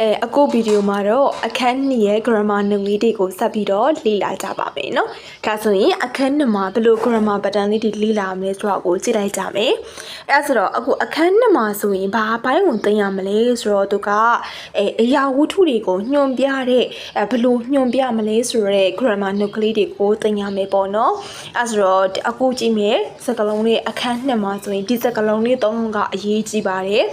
အဲအခုဗီဒီယိုမှာတော့အခန်း2ရဲ့ grammar နှုတ်လေးတွေကိုဆက်ပြီးတော့လေ့လာကြပါမယ်เนาะဒါဆိုရင်အခန်း2မှာဘယ်လို grammar pattern လေးတွေလေ့လာမလဲဆိုတော့ကိုကြည့်လိုက်ကြမယ်အဲဆိုတော့အခုအခန်း2မှာဆိုရင်ဘာဘိုင်းကိုသိရမလဲဆိုတော့သူကအဲအရာဝတ္ထုတွေကိုညွှန်ပြတဲ့အဲဘယ်လိုညွှန်ပြမလဲဆိုတော့ grammar နှုတ်ကလေးတွေကိုသိရမယ်ပေါ့เนาะအဲဆိုတော့အခုကြည့်မယ်စကားလုံးလေးအခန်း2မှာဆိုရင်ဒီစကားလုံးလေးသုံးခုကအရေးကြီးပါတယ်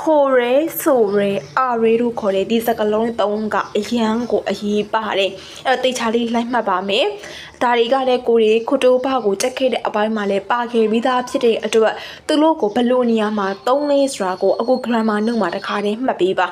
ခိုရဲဆိုရဲအာရဲတို့ခေါ်တဲ့ဒီစကားလုံးသုံးကအရန်ကိုအရေးပါတယ်အဲ့တော့တေချာလေးလိုက်မှတ်ပါမယ်ဒါတွေကလည်းကိုရီခိုတိုဘာကိုချက်ခဲ့တဲ့အပိုင်းမှာလည်းပါခဲ့ပြီးသားဖြစ်တဲ့အတွက်သူတို့ကိုဘယ်လိုနေရာမှာသုံးလဲဆိုတာကိုအခု grammar နှုတ်မှာတစ်ခါတည်းမှတ်ပေးပါ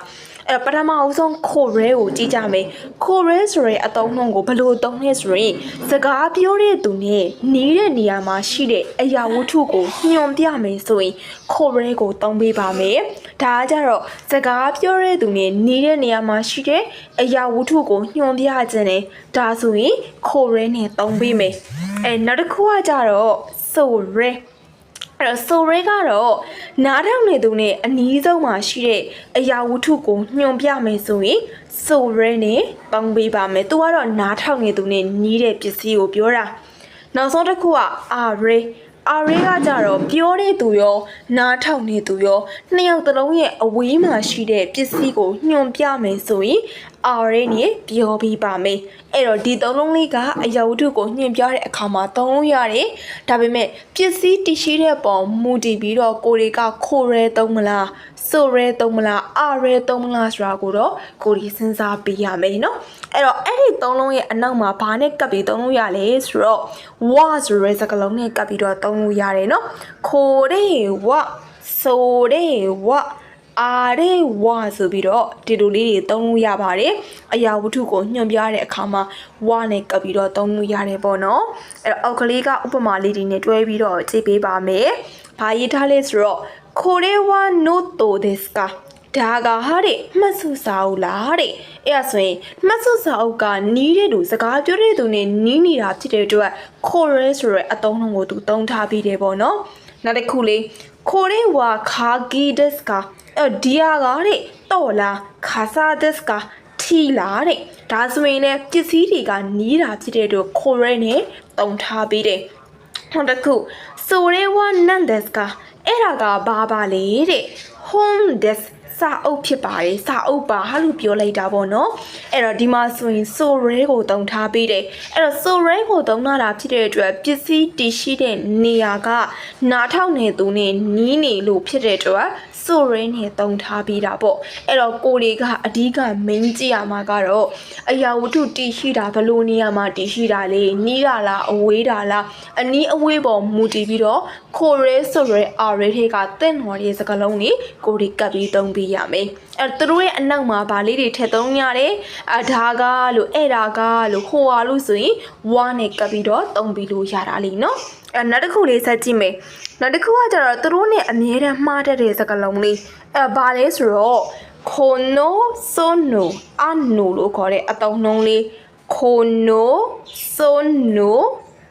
အဲ့တော့ပထမအဆုံးခိုရဲကိုကြည့်ကြမယ်ခိုရဲဆိုရဲအသုံးနှုန်းကိုဘယ်လိုသုံးလဲဆိုရင်စကားပြောတဲ့သူနဲ့နေတဲ့နေရာမှာရှိတဲ့အရာဝတ္ထုကိုညွှန်ပြမယ်ဆိုရင်ခိုရဲကိုသုံးပေးပါမယ်ဒါကကြတော့စကားပြောတဲ့သူနဲ့နေတဲ့နေရာမှာရှိတဲ့အရာဝတ္ထုကိုညွှန်ပြခြင်းနဲ့ဒါဆိုရင်ခိုရဲနဲ့သုံးပေးမယ်အဲနောက်တစ်ခုကကြတော့ဆိုရဲ အဲ့တော့ဆိုရဲကတော့နားထောင်နေသူနဲ့အနီးဆုံးမှာရှိတဲ့အရာဝတ္ထုကိုညွှန်ပြမယ်ဆိုရင်ဆိုရဲနဲ့ပေါင်းပေးပါမယ်။သူကတော့နားထောင်နေသူနဲ့နီးတဲ့ပစ္စည်းကိုပြောတာ။နောက်ဆုံးတစ်ခုကအာရဲအာရဲကကြတော့ပြောတဲ့သူရော နားထောင်နေသူရောနှစ်ယောက်တစ်လုံးရဲ့အဝေးမှာရှိတဲ့ပစ္စည်းကိုညွှန်ပြမယ်ဆိုရင် အာရဲနဲ့ပြောပေးပါမယ်။အဲ့တော့ဒီသုံးလုံးလေးကအရာဝတ္ထုကိုညွှန်ပြတဲ့အခါမှာသုံးလို့ရတယ်။ဒါပေမဲ့ပစ္စည်းတရှိတဲ့ပုံမူတည်ပြီးတော့ကိုတွေကခိုရဲသုံးမလားဆိုရဲသုံးမလားအာရဲသုံးမလားဆိုတာကိုတော့ကိုရီစဉ်းစားပေးရမယ်နော်။အဲ့တော့အဲ့ဒီသုံးလုံးရဲ့အနောက်မှာဘာနဲ့ကပ်ပြီးသုံးလို့ရလဲဆိုတော့ wa ဆိုရဲစကားလုံးနဲ့ကပ်ပြီးတော့သုံးလို့ရတယ်နော်။ခိုရဲဝဆိုရဲဝ အားရဲဝါဆိုပြီးတော့ဒီလိုလေးတွေသုံးလို့ရပါတယ်အရာဝတ္ထုကိုညွှန်ပြတဲ့အခါမှာဝါနဲ့ကပ်ပြီးတော့သုံးလို့ရတယ်ပေါ့နော်အဲ့တော့အောက်ကလေးကဥပမာလေးတွေနဲ့တွဲပြီးတော့ကြည့်ပေးပါမယ်ဘာရေးထားလဲဆိုတော့ခိုရဲဝါနိုတိုဒက်စကာဒါကဟာတဲ့မှတ်စုစာအုပ်လားတဲ့အဲ့ဒါဆိုရင်မှတ်စုစာအုပ်ကနီးတဲ့သူစကားပြောတဲ့သူနဲ့နီးနေတာဖြစ်တဲ့အတွက်ခိုရဲဆိုရဲအသုံးလုံးကိုသူသုံးထားပြီးတယ်ပေါ့နော် နောက်တစ်ခုလေးခိုရဲဝါခါဂီဒက်စကာအဲ့ဒီယာကတဲ့တော့လားခါစာဒက်စကာထီလားတဲ့ဒါဆိုရင်လည်းပစ္စည်းတွေကနီးတာဖြစ်တဲ့အတွက်ခိုရဲနဲ့တုံထားပြီးတယ်နောက်တစ်ခုဆိုရဲဝနန်ဒက်စကာအဲ့ဒါကဘာပါလဲတဲ့ home desk စာအုပ်ဖြစ်ပါတယ်စာအုပ်ပါဟာလို့ပြောလိုက်တာပေါ့နော်အဲ့တော့ဒီမှာဆိုရင်ဆိုရဲကိုတုံထားပေးတယ်အဲ့တော့ဆိုရဲကိုတုံလာတာဖြစ်တဲ့အတွက်ပစ္စည်းတည်ရှိတဲ့နေရာကနားထောင်နေသူနဲ့နီးနေလို့ဖြစ်တဲ့အတွက်ဆိုရဲနဲ့တုံထားပြီးတာပေါ့အဲ့တော့ကိုတွေကအဓိက main ကြည့်ရမှာကတော့အရာဝတ္ထုတည်ရှိတာဘယ်လိုနေရာမှာတည်ရှိတာလဲနီးတာလားအဝေးတာလားအနီးအဝေးပေါ်မူတည်ပြီးတော့ခိုရဲဆိုရဲအာရဲထဲကတင့်တော်ရဲ့စကားလုံးကိုကိုတွေကပ်ပြီးသုံးပေးရမယ်အဲ့သူတို့ရဲ့အနောက်မှာဗာလေးတွေထည့်သုံးရတယ်အဒါကလို့အဲ့ဒါကလို့ဟိုဟာလို့ဆိုရင်ဝါနဲ့ကပ်ပြီးတော့သုံးပြီးလို့ရတာလေနော်အဲ့နောက်တစ်ခုလေးဆက်ကြည့်မယ်နောက်တစ်ခုကကျတော့သူတို့နဲ့အမြဲတမ်းမှားတတ်တဲ့စကားလုံးလေးအဲ့ဗာလဲဆိုတော့ခိုနိုဆိုနိုအနိုလို့ခေါ်တဲ့အတုံးနှုံးလေးခိုနိုဆိုနို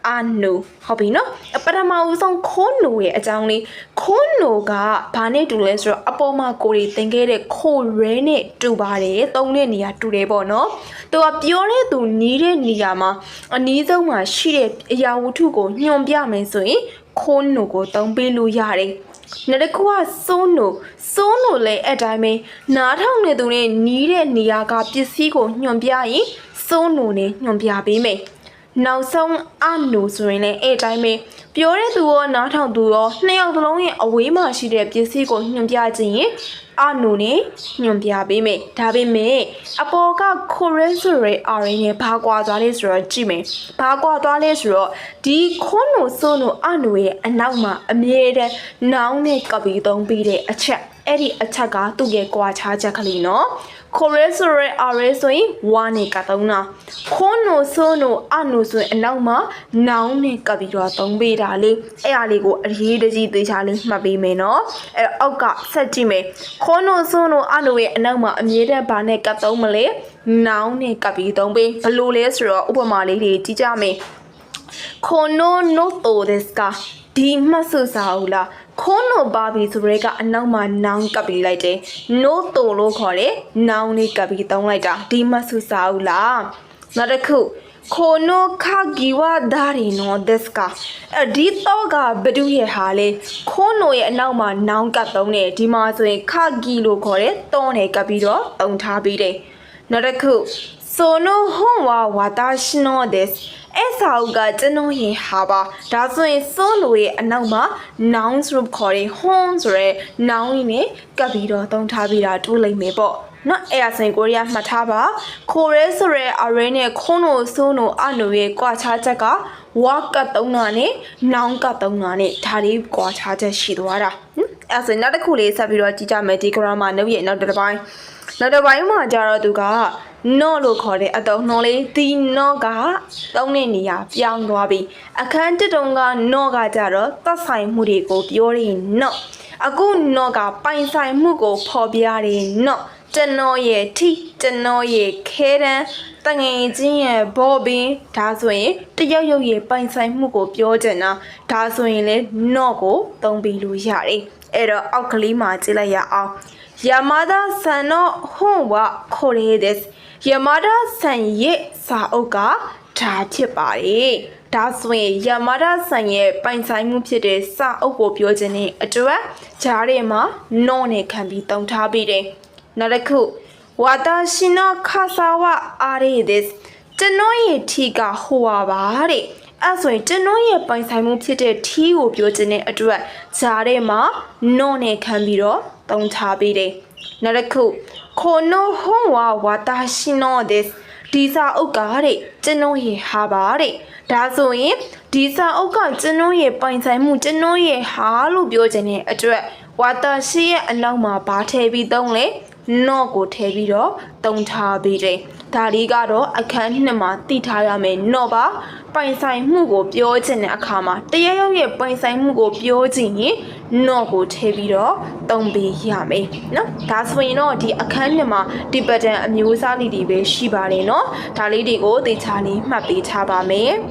အာနိုဟုတ်ပြီနော်အပထမဦးဆုံးခွန်းနိုရဲ့အကြောင်းလေးခွန်းနိုကဘာနဲ့တူလဲဆိုတော့အပေါ်မှာကိုယ်တွေသင်ခဲ့တဲ့ခိုရဲနဲ့တူပါတယ်သုံးတဲ့နေရာတူတယ်ပေါ့နော်သူကပြောတဲ့သူနီးတဲ့နေရာမှာအနီးဆုံးမှာရှိတဲ့အရာဝတ္ထုကိုညွှန်ပြမယ်ဆိုရင်ခွန်းနိုကိုသုံးပေးလို့ရတယ်နောက်တစ်ခုကစိုးနိုစိုးနိုလည်းအတိုင်းပဲနားထောင်နေသူနဲ့နီးတဲ့နေရာကပစ္စည်းကိုညွှန်ပြရင်စိုးနိုနဲ့ညွှန်ပြပေးမယ် နောက်ဆုံးအနိုဆိုရင်လည်းအဲ့အတိုင်းပဲပြောတဲ့သူရောနားထောင်သူရောနှစ်ယောက်သလုံးရဲ့အဝေးမှာရှိတဲ့ပစ္စည်းကိုညွှန်ပြခြင်းရင်အနိုနဲ့ညွှန်ပြပေးမယ်ဒါပေမဲ့အပေါ်ကခိုရဲဆိုရဲအာရင်းနဲ့ဘာကွာသွားလဲဆိုတော့ကြည့်မယ်ဘာကွာသွားလဲဆိုတော့ဒီခွန်းနိုဆိုနိုအနိုရဲ့အနောက်မှာအမြဲတမ်းနောင်းနဲ့ကပ်ပြီးသုံးပြီးတဲ့အချက် အဲ့ဒီအချက်ကသူ့ရဲ့ကွာခြားချက်ကလေးနော်ခိုရဲဆိုရဲအာရဲဆိုရင်ဝါနဲ့ကသုံးတာခိုးနိုဆိုးနိုအနိုဆိုရင်အနောက်မှာနောင်နဲ့ကပ်ပြီးတော့သုံးပေးတာလေအဲ့အားလေးကိုအရေးတကြီးသေချာလေးမှတ်ပေးမယ်နော်အဲ့အောက်ကဆက်ကြည့်မယ်ခိုးနိုဆိုးနိုအနိုရဲ့အနောက်မှာအမြဲတမ်းဘာနဲ့ကပ်သုံးမလဲနောင်နဲ့ကပ်ပြီးသုံးပေးဘလို့လဲဆိုတော့ဥပမာလေးတွေကြည့်ကြမယ်ခိုနိုနိုတိုဒက်စကာဒီမှတ်စုစာဟုတ်လား ခိုးနိုပါပြီဆိုရဲကအနောက်မှာနောင်ကပ်ပြီးလိုက်တယ်နိုးတိုလို့ခေါ်တယ်နောင်လေးကပ်ပြီးသုံးလိုက်တာဒီမဆူစာဦးလားနောက်တစ်ခုခိုနိုခါဂီဝဒါရီနိုဒက်စကာအဒီတော့ကဘဒူရဲ့ဟာလေခိုးနိုရဲ့အနောက်မှာနောင်ကပ်သုံးတယ်ဒီမှာဆိုရင်ခါဂီလို့ခေါ်တယ်တောနဲ့ကပ်ပြီးတော့တုံထားပြီးတယ်နောက်တစ်ခုဆိုနိုဟွန်ဝါဝါတာရှနိုဒက် အဲ့စာအုပ်ကကျွန်တော်ရင်ဟာပါဒါဆိုရင်စိုးလိုရဲ့အနောက်မှာ noun group ခေါ်တဲ့ hon ဆိုရဲ noun ကြီးနဲ့ကပ်ပြီးတော့သုံးထားပြီးတာတူးလိုက်မယ်ပေါ့နော်အဲ့ဒါဆိုရင်ကိုရီးယားမှတ်ထားပါခိုရဲဆိုရဲ array နဲ့ခွန်းတို့စိုးတို့အနိုရဲ့ကွာခြားချက်ကဝါကတ်သုံးတာနဲ့ noun ကတ်သုံးတာနဲ့ဒါလေးကွာခြားချက်ရှိသွားတာဟင် အဲ့ဒါဆိုရင်နောက်တစ်ခုလေးဆက်ပြီးတော့ကြည့်ကြမယ်ဒီ grammar နှုတ်ရဲ့နောက်တစ်ပိုင်းနောက်တစ်ပိုင်းမှာကျတော့သူက not လို့ခေါ်တဲ့အတုံးနှုံးလေးဒီ not ကသုံးတဲ့နေရာပြောင်းသွားပြီအခန်းတစ်တုံးက not ကကြတော့သက်ဆိုင်မှုတွေကိုပြောရင် not အခု not ကပိုင်ဆိုင်မှုကိုဖော်ပြတယ် not ကျွန်တော်ရဲ့ထီကျွန်တော်ရဲ့ခဲတန်းတငယ်ချင်းရဲ့ဘောဘင်းဒါဆိုရင်တယောက်ယောက်ရဲ့ပိုင်ဆိုင်မှုကိုပြောချင်တာဒါဆိုရင်လေ not ကိုသုံးပြီးလို့ရတယ် အဲ့တော့အောက်ကလေးမှာကြည့်လိုက်ရအောင် Yamada san no hon wa kore desu. Yamada san ရဲ့စာအုပ်ကဒါဖြစ်ပါတယ်။ဒါဆိုရင် Yamada san ရဲ့ပိုင်ဆိုင်မှုဖြစ်တဲ့စာအုပ်ကိုပြောခြင်းနဲ့အတွက်ဂျားထဲမှာ no နဲ့ခံပြီးတုံထားပြီးတယ်။နောက်တစ်ခု Watashi no kasawa are desu. ကျွန်တော်ရဲ့ထီကဟိုပါပါတဲ့။ အဲ့ဆိုရင်ကျွန်တော်ရဲ့ပိုင်ဆိုင်မှုဖြစ်တဲ့ထီကိုပြောခြင်းတဲ့အတွက်ဂျားထဲမှာ no နဲ့ခံပြီးတော့တုံထားပေးတယ်။နောက်တစ်ခုခိုနိုဟွန်ဝါဝါတာရှိနိုဒက်ဒီစာအုပ်ကတဲ့ကျွန်တော်ရဲ့ဟာပါတဲ့။ဒါဆိုရင်ဒီစာအုပ်ကကျွန်တော်ရဲ့ပိုင်ဆိုင်မှုကျွန်တော်ရဲ့ဟာလို့ပြောခြင်းတဲ့အတွက်ဝါတာရှိရဲ့အနောက်မှာဘာထည့်ပြီးသုံးလဲ။ no ကိုထည့်ပြီးတော့တုံထားပေးတယ်။ ဒါလေးကတော့အခန်းနှစ်မှာတည်ထားရမယ် no ပါပိုင်ဆိုင်မှုကိုပြောချင်တဲ့အခါမှာတရားရောက်ရဲ့ပိုင်ဆိုင်မှုကိုပြောချင်ရင် no ကိုထည့်ပြီးတော့တုံပေးရမယ်နော်။ဒါဆိုရင်တော့ဒီအခန်းနှစ်မှာဒီ pattern အမျိုးအစားလေးတွေပဲရှိပါတယ်နော်။ဒါလေးတွေကိုသေချာလေးမှတ်ပေးထားပါမယ်။